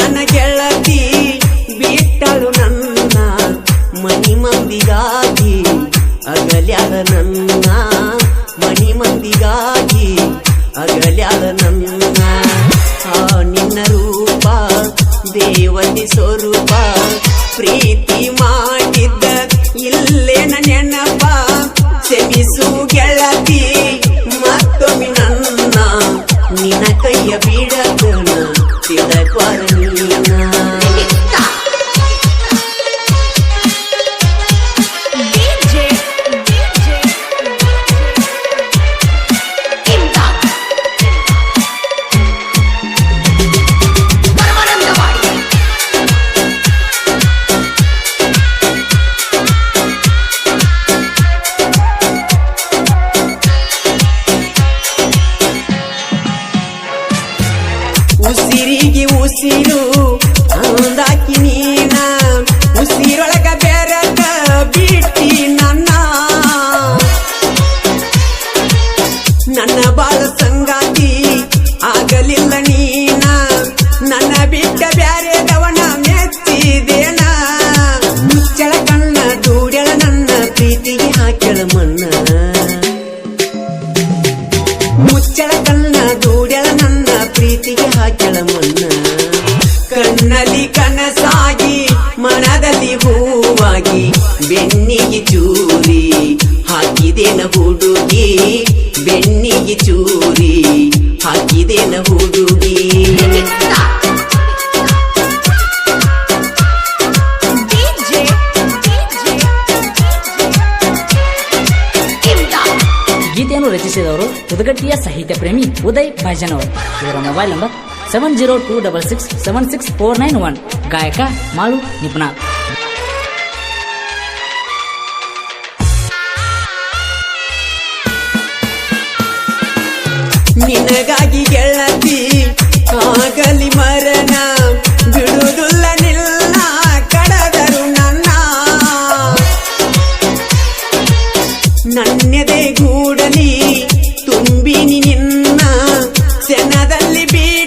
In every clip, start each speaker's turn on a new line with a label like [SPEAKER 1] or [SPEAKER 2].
[SPEAKER 1] ನನ್ನ ಗೆಳತಿ ಬಿಟ್ಟಳು ನನ್ನ ಮನಿ ಮಂದಿಗಾಗಿ ಅಗಲ್ಯಾದ ನನ್ನ ಮನಿ ಮಂದಿಗಾಗಿ ಅಗಲ್ಯಾದ ನನ್ನ. ಆ ನಿನ್ನ ರೂಪ ದೇವತೆ ಸ್ವರೂಪ ಹಾಕಿದೇನ ಹುಡುಗಿ ಬೆನ್ನಿಗೆ ಚೂರಿ ಹಾಕಿದೇನ ಹುಡುಗಿ.
[SPEAKER 2] ಗೀತೆಯನ್ನು ರಚಿಸಿದವರು ಹುದಗಟ್ಟಿಯ ಸಾಹಿತ್ಯ ಪ್ರೇಮಿ ಉದಯ್ ಭಜನವರ್ ಅವರು. ಇವರ mobile number seven zero two double six seven six four nine one ಗಾಯಕ ಮಾಳು ನಿಪುಣಾರ್
[SPEAKER 1] ನಿನಗಾಗಿ ಗೆಳತಿ ಆಗಲಿ ಮರಣ ಬಿಡುವುದಿಲ್ಲ ನಿಲ್ಲ ಕಡದರು ನನ್ನ. ನನ್ನೆದೆ ಗೂಡಲಿ ತುಂಬಿನಿ ನಿನ್ನ ಸೆನದಲ್ಲಿ ಬಿಟ್ಟು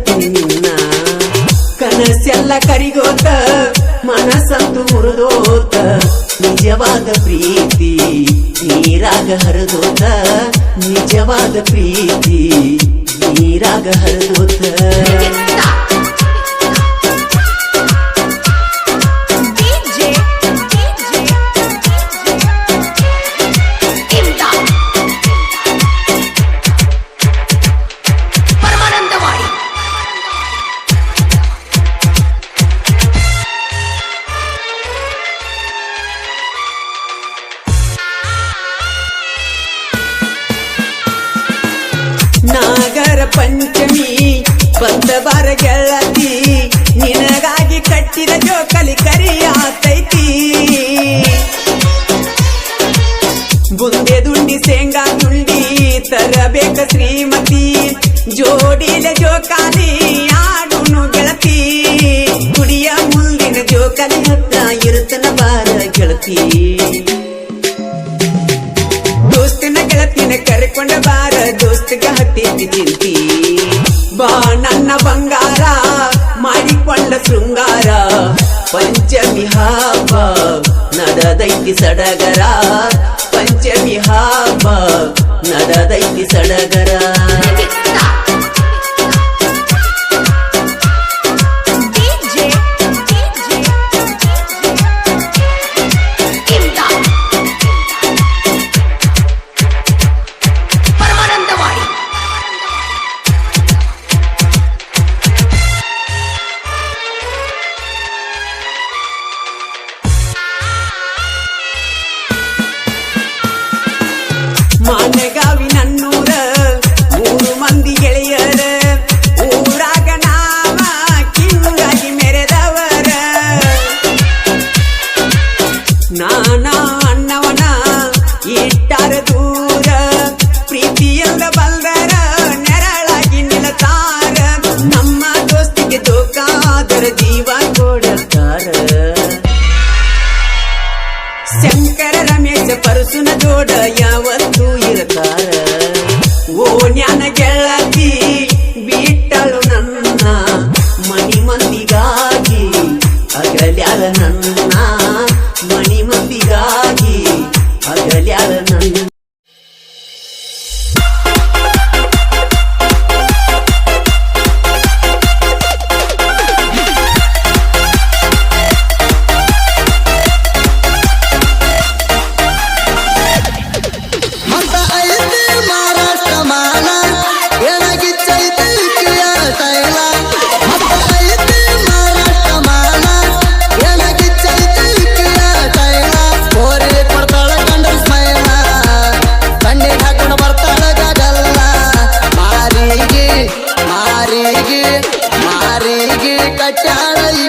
[SPEAKER 1] ನಿನ್ನ ಕನಸೆಲ್ಲ ಕರಿಗೋತ ಮನಸ್ಸಂದು ಮುರಿದೋತ. ನಿಜವಾದ ಪ್ರೀತಿ ನೀರಾಗ ಹರಿದೋತ. ನಿಜವಾದ ಪ್ರೀತಿ ನೀರಾಗ ಹರಿದೋತ. ಬಾರ ಗೆಳತಿ ನಿನಗಾಗಿ ಕಟ್ಟಿದ ಜೋಕಲಿ ಕರಿಯಾತೈತಿ. ಬುಂದೆ ದುಂಡಿ ಶೇಂಗಾ ದುಂಡಿ ತರಬೇಕ ಶ್ರೀಮತಿ, ಜೋಡಿಲ ಜೋಕಾಲಿ ಆಡುನು ಗೆಳತಿ. ಗುಡಿಯ ಮುಂದಿನ ಜೋಕಾಲಿ ಹತ್ತ ಇರುತ್ತನ ಬಾರ ಗೆಳತಿ. ಬಾ ನನ್ನ ಬಂಗಾರ ಮಾಡಿಕೊಂಡ ಶೃಂಗಾರ. ಪಂಚಮಿ ಹಬ್ಬ ನಡದೈತಿ ಸಡಗರ. ಪಂಚಮಿ ಹಬ್ಬ ನಡದೈತಿ ಸಡಗರ. my nigga. ಜ್ಞಾನ ಗೆಳತಿ ನನ್ನ ಮನಿ ನನ್ನ
[SPEAKER 3] कटाळी